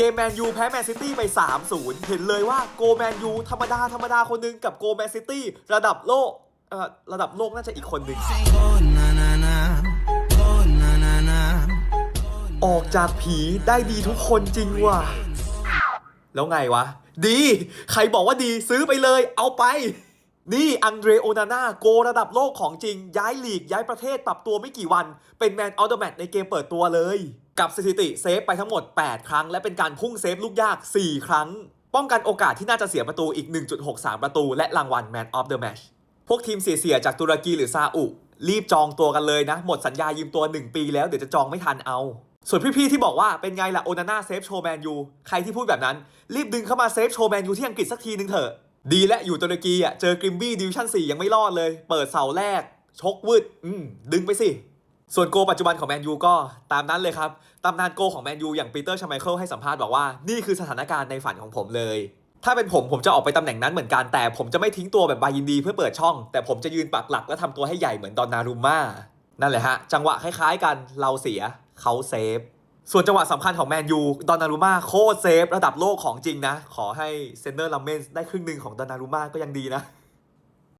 เกมแมนยูแพ้แมนซิตี้ไป 3-0 เห็นเลยว่าโกแมนยูธรรมดา ธรรมดาคนหนึงกับโกแมนซิตี้ระดับโลกเอ่อระดับโลกน่าจะอีกคนหนึ่งออกจากผีได้ดีทุกคนจริงว่ะ แล้วไงวะ ดี ใครบอกว่าดีซื้อไปเลย เอาไป นี่อังเดรโอนาน่าโกระดับโลกของจริง ย้ายลีกย้ายประเทศปรับตัวไม่กี่วัน เป็นแมนออ t เดอร์แมตในเกมเปิดตัวเลย กับสถิติเซฟไปทั้งหมด 8 ครั้ง และเป็นการพุ่งเซฟลูกยาก 4 ครั้ง ป้องกันโอกาสที่น่าจะเสียประตูอีก 1.63 ประตู และรางวัล Man of the Match พวกทีมเสียๆจากตุรกีหรือซาอุ รีบจองตัวกันเลยนะ หมดสัญญายืมตัว 1 ปีแล้วเดี๋ยวจะจองไม่ทันเอา ส่วนพี่ๆที่บอกว่าเป็นไงล่ะโอนาน่าเซฟโชว์แมนยูใครที่พูดแบบนั้น รีบดึงเข้ามาเซฟโชว์แมนยูที่อังกฤษสักทีนึงเถอะดีและอยู่ตุรกีอะเจอกริมบี้ดิวิชั่น4ยังไม่รอดเลย เปิดเสาแรก ชกวืดอืมดึงไปสิ ส่วนโกปัจจุบันของแมนยูก็ตามนั้นเลยครับ ตำนานโกของแมนยูอย่างปีเตอร์ชาไมเคิลให้สัมภาษณ์บอกว่า นี่คือสถานการณ์ในฝันของผมเลย ถ้าเป็นผมผมจะออกไปตำแหน่งนั้นเหมือนกัน แต่ผมจะไม่ทิ้งตัวแบบบายินดีเพื่อเปิดช่อง แต่ผมจะยืนปักหลักและทำตัวให้ใหญ่เหมือนดอนนารุมม่า นั่นแหละฮะ จังหวะคล้ายๆกัน เราเสีย เขาเซฟ ส่วนจังหวะสำคัญของแมนยู ดอนนารุม่าโคตรเซฟระดับโลกของจริงนะ ขอให้เซนเนอร์ลัมเมนส์ได้ครึ่งหนึ่งของดอนนารุม่าก็ยังดีนะ